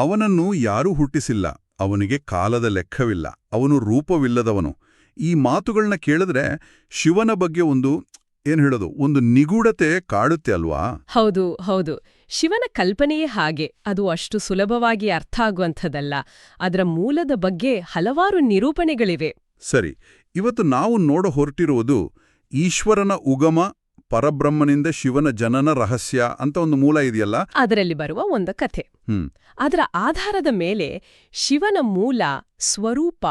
ಅವನನ್ನು ಯಾರೂ ಹುಟ್ಟಿಸಿಲ್ಲ ಅವನಿಗೆ ಕಾಲದ ಲೆಕ್ಕವಿಲ್ಲ ಅವನು ರೂಪವಿಲ್ಲದವನು. ಈ ಮಾತುಗಳನ್ನ ಕೇಳಿದ್ರೆ ಶಿವನ ಬಗ್ಗೆ ಒಂದು ಏನ್ ಹೇಳೋದು ಒಂದು ನಿಗೂಢತೆ ಕಾಡುತ್ತೆ ಅಲ್ವಾ? ಹೌದು ಹೌದು. ಶಿವನ ಕಲ್ಪನೆಯೇ ಹಾಗೆ ಅದು ಅಷ್ಟು ಸುಲಭವಾಗಿ ಅರ್ಥ ಆಗುವಂಥದ್ದಲ್ಲ. ಅದರ ಮೂಲದ ಬಗ್ಗೆ ಹಲವಾರು ನಿರೂಪಣೆಗಳಿವೆ. ಸರಿ ಇವತ್ತು ನಾವು ನೋಡ ಹೊರಟಿರುವುದು ಈಶ್ವರನ ಉಗಮ ಪರಬ್ರಹ್ಮನಿಂದ ಶಿವನ ಜನನ ರಹಸ್ಯ ಅಂತ ಒಂದು ಮೂಲ ಇದೆಯಲ್ಲ? ಅದರಲ್ಲಿ ಬರುವ ಒಂದು ಕಥೆ. ಅದರ ಆಧಾರದ ಮೇಲೆ ಶಿವನ ಮೂಲ ಸ್ವರೂಪ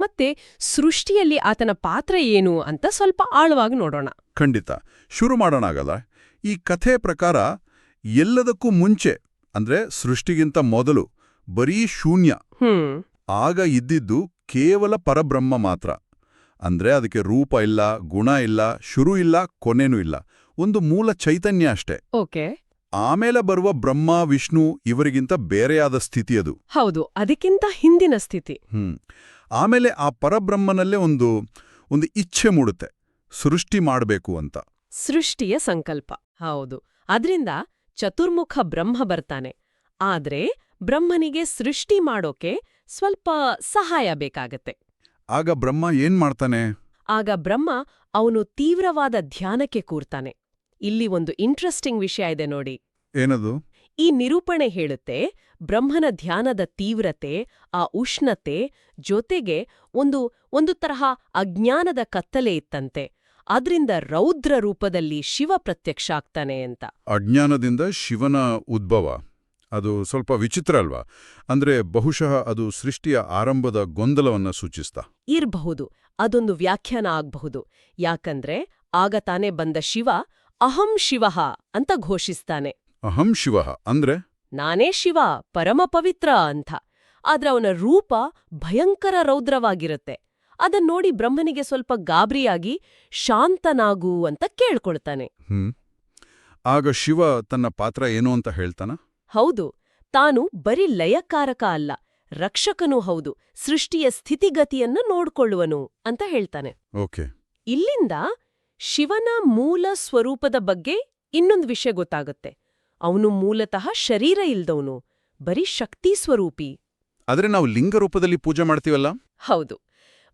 ಮತ್ತೆ ಸೃಷ್ಟಿಯಲ್ಲಿ ಆತನ ಪಾತ್ರ ಏನು ಅಂತ ಸ್ವಲ್ಪ ಆಳವಾಗಿ ನೋಡೋಣ. ಖಂಡಿತ. ಶುರು ಮಾಡೋಣಾಗಲ್ಲ ಈ ಕಥೆ ಪ್ರಕಾರ ಎಲ್ಲದಕ್ಕೂ ಮುಂಚೆ ಅಂದ್ರೆ ಸೃಷ್ಟಿಗಿಂತ ಮೊದಲು ಬರೀ ಶೂನ್ಯ. ಹ್ಮ್. ಆಗ ಇದ್ದಿದ್ದು ಕೇವಲ ಪರಬ್ರಹ್ಮ ಮಾತ್ರ. ಅಂದ್ರೆ ಅದಕ್ಕೆ ರೂಪ ಇಲ್ಲ ಗುಣ ಇಲ್ಲ ಶುರು ಇಲ್ಲ ಕೊನೆನೂ ಇಲ್ಲ. ಒಂದು ಮೂಲ ಚೈತನ್ಯ ಅಷ್ಟೇ. ಓಕೆ. ಆಮೇಲೆ ಬರುವ ಬ್ರಹ್ಮ ವಿಷ್ಣು ಇವರಿಗಿಂತ ಬೇರೆಯಾದ ಸ್ಥಿತಿ ಅದು. ಹೌದು ಅದಕ್ಕಿಂತ ಹಿಂದಿನ ಸ್ಥಿತಿ. ಹ್ಮ್. ಆಮೇಲೆ ಆ ಪರಬ್ರಹ್ಮನಲ್ಲೇ ಒಂದು ಒಂದು ಇಚ್ಛೆ ಮೂಡುತ್ತೆ. ಸೃಷ್ಟಿ ಮಾಡಬೇಕು ಅಂತ. ಸೃಷ್ಟಿಯ ಸಂಕಲ್ಪ. ಹೌದು. ಅದ್ರಿಂದ ಚತುರ್ಮುಖ ಬ್ರಹ್ಮ ಬರ್ತಾನೆ. ಆದ್ರೆ ಬ್ರಹ್ಮನಿಗೆ ಸೃಷ್ಟಿ ಮಾಡೋಕೆ ಸ್ವಲ್ಪ ಸಹಾಯ ಬೇಕಾಗತ್ತೆ. ಆಗ ಬ್ರಹ್ಮ ಏನ್ ಮಾಡ್ತಾನೆ? ಆಗ ಬ್ರಹ್ಮ ಅವನು ತೀವ್ರವಾದ ಧ್ಯಾನಕ್ಕೆ ಕೂರ್ತಾನೆ. ಇಲ್ಲಿ ಒಂದು ಇಂಟ್ರೆಸ್ಟಿಂಗ್ ವಿಷಯ ಇದೆ ನೋಡಿ. ಏನದು? ಈ ನಿರೂಪಣೆ ಹೇಳುತ್ತೆ ಬ್ರಹ್ಮನ ಧ್ಯಾನದ ತೀವ್ರತೆ ಆ ಉಷ್ಣತೆ ಜೊತೆಗೆ ಒಂದು ಒಂದು ತರಹ ಅಜ್ಞಾನದ ಕತ್ತಲೆ ಇತ್ತಂತೆ. ಅದರಿಂದ ರೌದ್ರ ರೂಪದಲ್ಲಿ ಶಿವ ಪ್ರತ್ಯಕ್ಷ ಆಗ್ತಾನೆ ಅಂತ. ಅಜ್ಞಾನದಿಂದ ಶಿವನ ಉದ್ಭವ. ಅದು ಸ್ವಲ್ಪ ವಿಚಿತ್ರ ಅಲ್ವಾ? ಅಂದ್ರೆ ಬಹುಶಃ ಅದು ಸೃಷ್ಟಿಯ ಆರಂಭದ ಗೊಂದಲವನ್ನ ಸೂಚಿಸ್ತಾ. ಇರಬಹುದು. ಅದೊಂದು ವ್ಯಾಖ್ಯಾನ ಆಗಬಹುದು. ಯಾಕಂದ್ರೆ ಆಗ ತಾನೇ ಬಂದ ಶಿವ ಅಹಂ ಶಿವಃ ಅಂತ ಘೋಷಿಸ್ತಾನೆ. ಅಹಂ ಶಿವ ಅಂದ್ರೆ? ನಾನೇ ಶಿವ ಪರಮ ಪವಿತ್ರ ಅಂತ. ಆದ್ರೆ ಅವನ ರೂಪ ಭಯಂಕರ ರೌದ್ರವಾಗಿರುತ್ತೆ. ಅದನ್ನೋಡಿ ಬ್ರಹ್ಮನಿಗೆ ಸ್ವಲ್ಪ ಗಾಬರಿಯಾಗಿ ಶಾಂತನಾಗು ಅಂತ ಕೇಳ್ಕೊಳ್ತಾನೆ. ಹ್ಮ್. ಆಗ ಶಿವ ತನ್ನ ಪಾತ್ರ ಏನು ಅಂತ ಹೇಳ್ತಾನ? ಹೌದು ತಾನು ಬರೀ ಲಯಕಾರಕ ಅಲ್ಲ ರಕ್ಷಕನೂ ಹೌದು ಸೃಷ್ಟಿಯ ಸ್ಥಿತಿಗತಿಯನ್ನು ನೋಡ್ಕೊಳ್ಳುವನು ಅಂತ ಹೇಳ್ತಾನೆ. ಓಕೆ. ಇಲ್ಲಿಂದ ಶಿವನ ಮೂಲ ಸ್ವರೂಪದ ಬಗ್ಗೆ ಇನ್ನೊಂದು ವಿಷಯ ಗೊತ್ತಾಗುತ್ತೆ. ಅವನು ಮೂಲತಃ ಶರೀರ ಇಲ್ದವನು ಬರೀ ಶಕ್ತಿ ಸ್ವರೂಪಿ. ಆದರೆ ನಾವು ಲಿಂಗ ರೂಪದಲ್ಲಿ ಪೂಜೆ ಮಾಡ್ತೀವಲ್ಲ? ಹೌದು.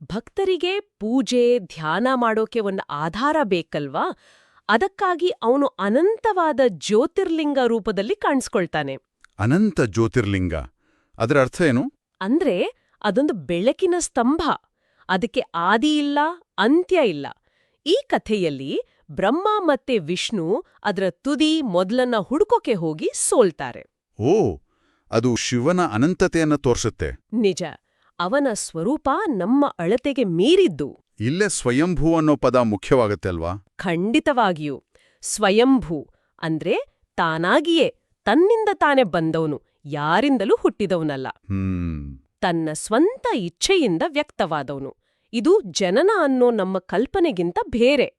ಭಕ್ತರಿಗೆ ಪೂಜೆ ಧ್ಯಾನ ಮಾಡೋಕೆ ಒಂದು ಆಧಾರ ಬೇಕಲ್ವಾ? ಅದಕ್ಕಾಗಿ ಅವನು ಅನಂತವಾದ ಜ್ಯೋತಿರ್ಲಿಂಗ ರೂಪದಲ್ಲಿ ಕಾಣಿಸ್ಕೊಳ್ತಾನೆ. ಅನಂತ ಜ್ಯೋತಿರ್ಲಿಂಗ. ಅದರ ಅರ್ಥ ಏನು? ಅಂದ್ರೆ ಅದೊಂದು ಬೆಳಕಿನ ಸ್ತಂಭ. ಅದಕ್ಕೆ ಆದಿ ಇಲ್ಲ ಅಂತ್ಯ ಇಲ್ಲ. ಈ ಕಥೆಯಲ್ಲಿ ಬ್ರಹ್ಮ ಮತ್ತೆ ವಿಷ್ಣು ಅದರ ತುದಿ ಮೊದಲನ್ನ ಹುಡುಕೋಕೆ ಹೋಗಿ ಸೋಲ್ತಾರೆ. ಓ ಅದು ಶಿವನ ಅನಂತತೆಯನ್ನ ತೋರಿಸುತ್ತೆ. ನಿಜ ಅವನ ಸ್ವರೂಪ ನಮ್ಮ ಅಳತೆಗೆ ಮೀರಿದ್ದು. ಇಲ್ಲೇ ಸ್ವಯಂಭೂ ಅನ್ನೋ ಪದ ಮುಖ್ಯವಾಗುತ್ತೆ ಅಲ್ವಾ? ಖಂಡಿತವಾಗಿಯೂ. ಸ್ವಯಂಭೂ ಅಂದ್ರೆ ತಾನಾಗಿಯೇ ತನ್ನಿಂದ ತಾನೇ ಬಂದವನು ಯಾರಿಂದಲೂ ಹುಟ್ಟಿದವನಲ್ಲ. ಹ್ಮ್. ತನ್ನ ಸ್ವಂತ ಇಚ್ಛೆಯಿಂದ ವ್ಯಕ್ತವಾದವನು. ಇದು ಜನನ ಅನ್ನೋ ನಮ್ಮ ಕಲ್ಪನೆಗಿಂತ ಬೇರೆ.